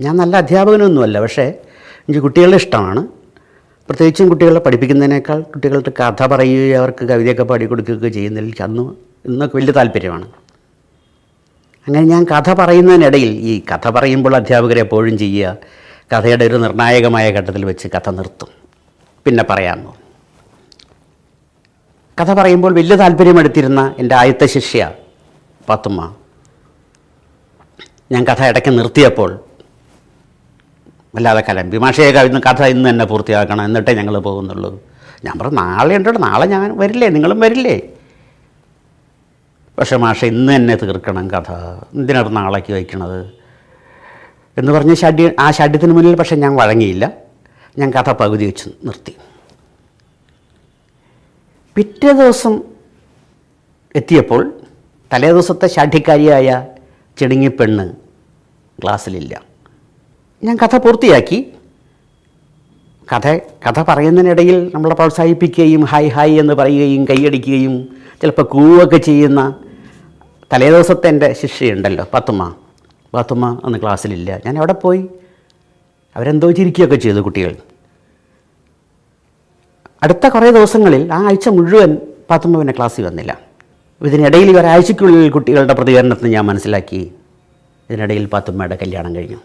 ഞാൻ നല്ല അധ്യാപകനൊന്നുമല്ല പക്ഷേ എനിക്ക് കുട്ടികളെ ഇഷ്ടമാണ്. പ്രത്യേകിച്ചും കുട്ടികളെ പഠിപ്പിക്കുന്നതിനേക്കാൾ കുട്ടികളുടെ കഥ പറയുകയും അവർക്ക് കവിതയൊക്കെ പാടിക്കൊടുക്കുകയൊക്കെ ചെയ്യുന്നതിൽ അന്ന് ഇന്നൊക്കെ വലിയ താല്പര്യമാണ്. അങ്ങനെ ഞാൻ കഥ പറയുന്നതിനിടയിൽ ഈ കഥ പറയുമ്പോൾ അധ്യാപകരെ എപ്പോഴും ചെയ്യുക കഥയുടെ ഒരു നിർണായകമായ ഘട്ടത്തിൽ വെച്ച് കഥ നിർത്തും. പിന്നെ പറയാമെന്നു കഥ പറയുമ്പോൾ വലിയ താല്പര്യമെടുത്തിരുന്ന എന്റെ ആദ്യത്തെ ശിഷ്യ പാത്തുമ്മ ഞാൻ കഥ ഇടയ്ക്ക് നിർത്തിയപ്പോൾ വല്ലാതെ കലം വിമാഷയെ കഴിഞ്ഞ കഥ ഇന്ന് തന്നെ പൂർത്തിയാക്കണം എന്നിട്ടേ ഞങ്ങൾ പോകുന്നുള്ളൂ. ഞാൻ പറഞ്ഞു നാളെ ഉണ്ടോ നാളെ ഞാൻ വരില്ലേ? നിങ്ങളും വരില്ലേ? പക്ഷേ മാഷ ഇന്ന് തന്നെ തീർക്കണം കഥ. എന്തിനാണ് നാളേക്ക് വയ്ക്കണത്? എന്ന് പറഞ്ഞ് ഷഡ്യ ആ ഷഡ്യത്തിന് മുന്നിൽ പക്ഷേ ഞാൻ വഴങ്ങിയില്ല. ഞാൻ കഥ പകുതി വെച്ച് നിർത്തി. പിറ്റേ ദിവസം എത്തിയപ്പോൾ തലേ ദിവസത്തെ ഷാഠ്യക്കാരിയായ ചെടുങ്ങി പെണ്ണ് ക്ലാസ്സിലില്ല. ഞാൻ കഥ പൂർത്തിയാക്കി. കഥ കഥ പറയുന്നതിനിടയിൽ നമ്മളെ പ്രോത്സാഹിപ്പിക്കുകയും ഹായ് ഹായ് എന്ന് പറയുകയും കൈയടിക്കുകയും ചിലപ്പോൾ കൂവൊക്കെ ചെയ്യുന്ന തലേ ദിവസത്തെ എന്റെ ശിഷ്യയുണ്ടല്ലോ പത്തുമ്മ. പത്തുമ്മ അന്ന് ക്ലാസ്സിലില്ല. ഞാൻ അവിടെ പോയി അവരെന്തോ ചിരിക്കുകയൊക്കെ ചെയ്തു കുട്ടികൾ. അടുത്ത കുറേ ദിവസങ്ങളിൽ ആ ആഴ്ച മുഴുവൻ പാത്തുമ്മ പിന്നെ ക്ലാസ്സിൽ വന്നില്ല. ഇതിനിടയിൽ ഒരാഴ്ചയ്ക്കുള്ളിൽ കുട്ടികളുടെ പ്രതികരണത്തിന് ഞാൻ മനസ്സിലാക്കി. ഇതിനിടയിൽ പാത്തുമ്മയുടെ കല്യാണം കഴിഞ്ഞു.